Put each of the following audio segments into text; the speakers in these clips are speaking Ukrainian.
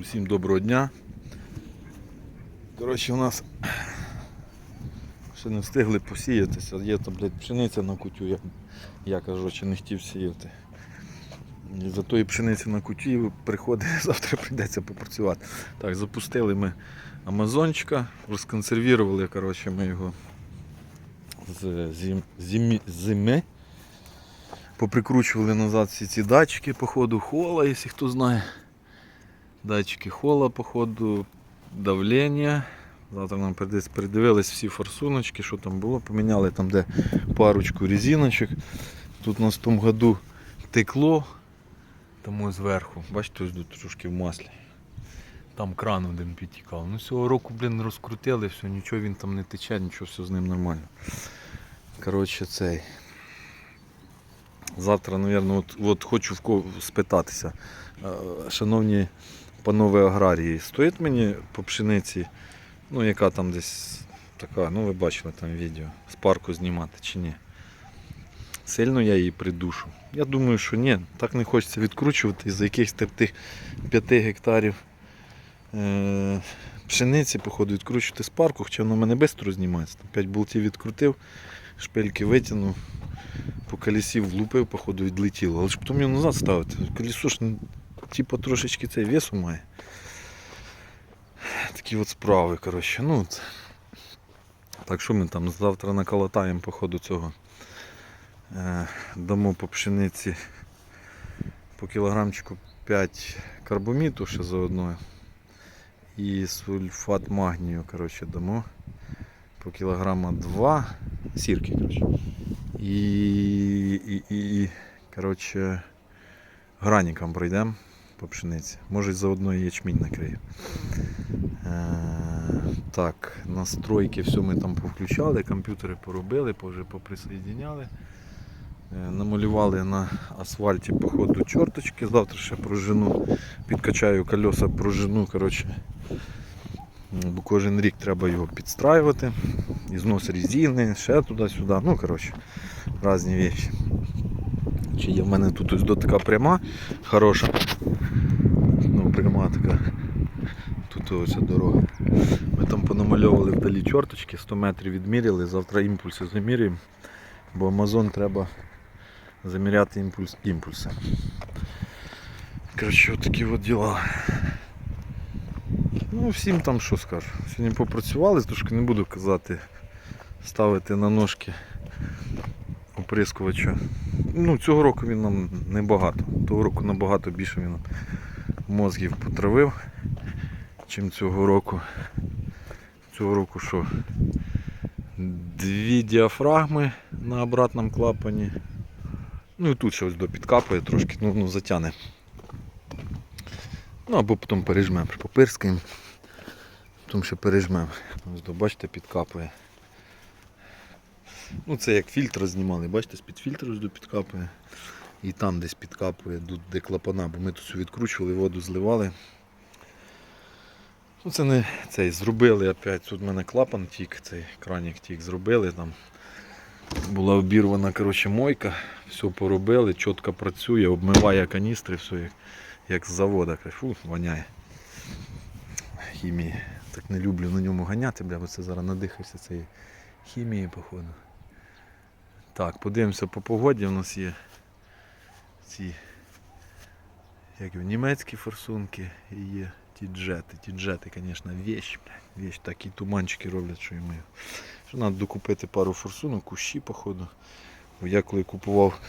Усім доброго дня. Коротше, у нас ще не встигли посіятися. Є там, блядь, пшениця на кутю, я, я кажу, що не хотів сіяти. І за тої пшениці на куті приходить, завтра прийдеться попрацювати. Так, запустили ми Амазончика, розконсервували коротше, ми його з зим, зимі, зими. Поприкручували назад всі ці датчики по ходу хола, якщо хто знає. Датчики хола, по ходу, давлення. Завтра нам передивились всі форсуночки, що там було. Поміняли там де парочку резиночок. Тут у нас в тому году текло. Тому зверху. Бачите, ось тут трошки в маслі. Там кран один підтікав. Ну цього року, блін, розкрутили, все, нічого він там не тече, нічого, все з ним нормально. Коротше, цей. Завтра, мабуть, от, от хочу в кого спитатися. Е, Шановні панове аграрії, стоїть мені по пшениці, ну яка там десь така, ну ви бачили там відео, з парку знімати чи ні? Сильно я її придушу. Я думаю, що ні, так не хочеться відкручувати за якихось тих тих 5 гектарів е- пшениці, походу, відкручувати з парку, хоча воно в мене швидко знімається. Там 5 болтів відкрутив, шпильки витягнув, по колесі влупив, походу, відлетіло. Але ж потім його назад ставити. Колесо ж типу трошечки цей весу має. Такі от справи, коротше. Ну. Так що ми там завтра наколотаємо по ходу цього. Е, дамо по пшениці по кілограмчику 5 карбоміту ще заодно. І сульфат магнію коротше, дамо по кілограма 2 сірки. Коротше. І, і, і, коротше, граніком пройдемо по пшениці. Може заодно і ячмінь накрию. Е, так, настройки, все ми там повключали, комп'ютери поробили, вже поприсоєдиняли. Е, Намалювали на асфальті по ходу чорточки. Завтра ще прожену, підкачаю колеса, прожену. Коротше, бо кожен рік треба його підстраювати. І знос резини, ще туди-сюди. Ну, коротше, різні речі. Чи є в мене тут ось до така пряма, хороша. Ну, пряма така. Тут ось дорога. Ми там понамальовували вдалі чорточки, 100 метрів відміряли, завтра імпульси замірюємо, бо Амазон треба заміряти імпульс, імпульси. Коротше, такі от діла. Ну, всім там що скажу. Сьогодні попрацювали, трошки не буду казати, ставити на ножки оприскувача. Ну, цього року він нам небагато. Того року набагато більше він мозгів потравив, чим цього року. Цього року що? Дві діафрагми на обратному клапані. Ну і тут ще ось допідкапує трошки, ну, ну затягне. Ну або потім пережмемо, попирскаємо, потім ще пережмемо. Ось до, бачите, підкапує. Ну це як фільтр знімали, бачите, з-під фільтру до підкапує. І там десь підкапує, де клапана, бо ми тут відкручували, воду зливали. Ну це не цей, зробили опять. Тут в мене клапан тік, цей кранік тік зробили там. Була обірвана коротше, мойка, все поробили, чітко працює, обмиває каністри, все як, як з завода. Фу, воняє. Хімії. Так не люблю на ньому ганяти, бля, бо це зараз надихався цієї хімії, походу. Так, подивимося по погоді. У нас є ці як його, німецькі форсунки і є ті джети. Ті джети, звісно, вещь, вещь. Такі туманчики роблять, що йому. Що треба докупити пару форсунок, кущі, походу. Бо я коли купував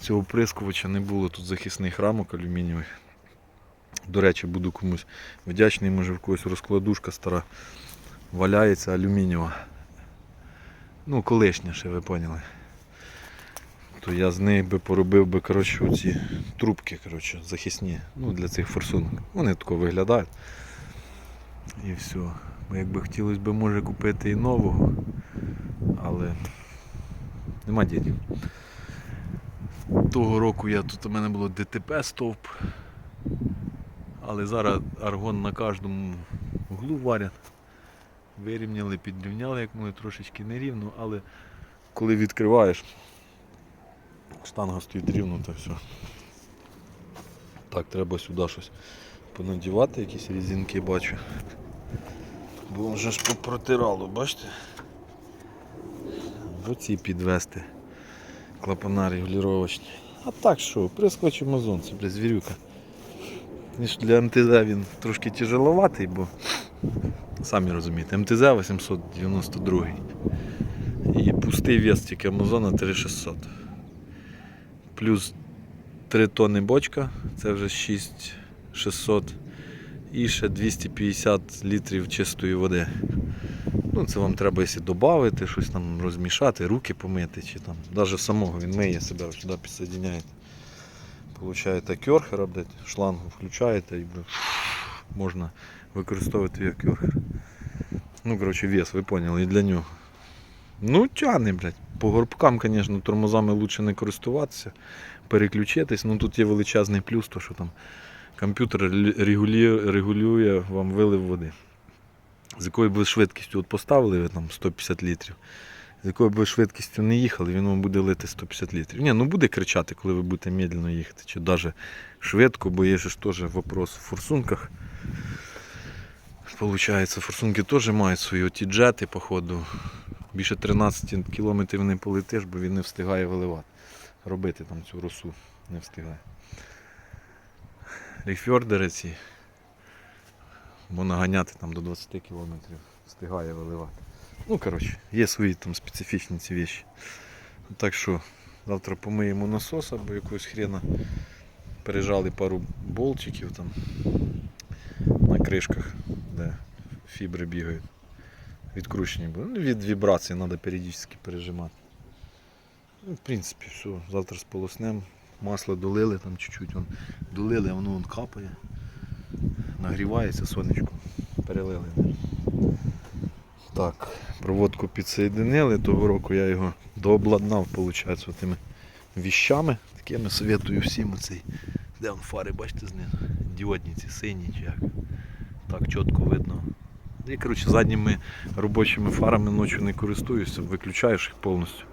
цього прискувача, не було тут захисних рамок алюмінієвих. До речі, буду комусь вдячний, може в когось розкладушка стара валяється алюмінієва. Ну, колишня ще, ви поняли. То я з неї би поробив би коротше, оці трубки коротше, захисні ну, для цих форсунок. Вони тако виглядають. І все. Якби хотілося б може купити і нового, але нема денег. Того року я тут у мене було ДТП стовп. Але зараз аргон на кожному углу варять. Вирівняли, підрівняли, як могли трошечки нерівно, але коли відкриваєш, штанга стоїть рівно, то все. Так, треба сюди щось понадівати якісь різинки бачу. Бо вже ж попротирало, бачите? Оці підвести. Клапана регулювачні. А так що, прискочу Амазон, це бля, звірюка. Для МТЗ він трошки тяжеловатий, бо самі розумієте, МТЗ 892. І пустий вес тільки Амазона 3600. Плюс 3 тонни бочка, це вже 6600. І ще 250 літрів чистої води. Ну, це вам треба, якщо додати, щось там розмішати, руки помити, чи там. Навіть самого він миє себе, сюди підсоединяєте. Получаєте кьорхера, блядь, шлангу включаєте і можна використовувати як кьорхер. Ну, коротше, вес, ви поняли, і для нього. Ну, тяне, блядь. По горбкам, звісно, тормозами краще не користуватися, переключитись. Ну тут є величезний плюс, то що там комп'ютер регулює, вам вилив води. З якою б ви швидкістю от поставили ви там 150 літрів, з якою б ви швидкістю не їхали, він вам буде лити 150 літрів. Ні, ну буде кричати, коли ви будете медленно їхати, чи навіть швидко, бо є ж теж вопрос в форсунках. Получається, форсунки теж мають свої оті джети, походу. Більше 13 кілометрів не полетиш, бо він не встигає виливати. Робити там цю росу не встигає. Ріфьордери ці можна ганяти там до 20 кілометрів, встигає виливати. Ну, коротше, є свої там специфічні ці віші. Так що завтра помиємо насос або якогось хрена. Пережали пару болтиків там на кришках, де фібри бігають. Відкручені були. Ну, від вібрацій треба періодично пережимати. Ну, в принципі, все, завтра сполоснемо. Масло долили там чуть-чуть, долили, воно вон капає. Нагрівається сонечко. Перелили. Так, проводку підсоєдинили, того року я його дообладнав, виходить, тими віщами. Такими советую всім оцей. Де он фари, бачите знизу? Діодні ці сині чи як. Так чітко видно. І коротше, задніми робочими фарами ночі не користуюся, виключаєш їх повністю.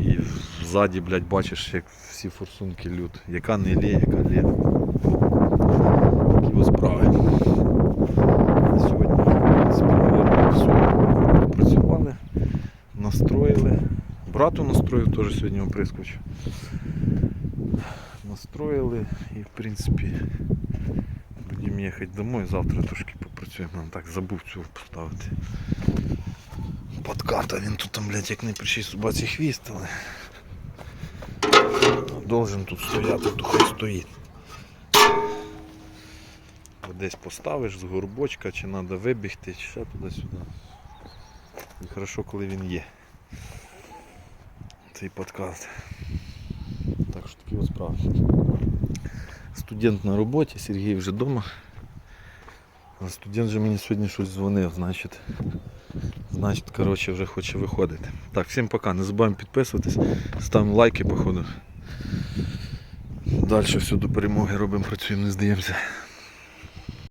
І ззаді, блядь, бачиш, як всі форсунки лють. Яка не лє, яка лє. Такі справи. Сьогодні, все попрацювали, настроїли. Брату настроїв, теж сьогодні оприскоч. Настроїли і в принципі будемо їхати домой, завтра трошки попрацюємо. Нам так забув цього поставити. Подката він тут там, блядь, як не причий собаці хвіст, але должен тут стояти, то хай стоїть. Десь поставиш з горбочка, чи треба вибігти, чи ще туди-сюди. І хорошо, коли він є. Цей подкаст. Так що такі справи. Студент на роботі, Сергій вже вдома. Студент же мені сьогодні щось дзвонив, значить. Значить, коротше, вже хоче виходити. Так, всім пока. Не забуваємо підписуватись, ставимо лайки, походу. Далі все до перемоги робимо, працюємо, не здаємося.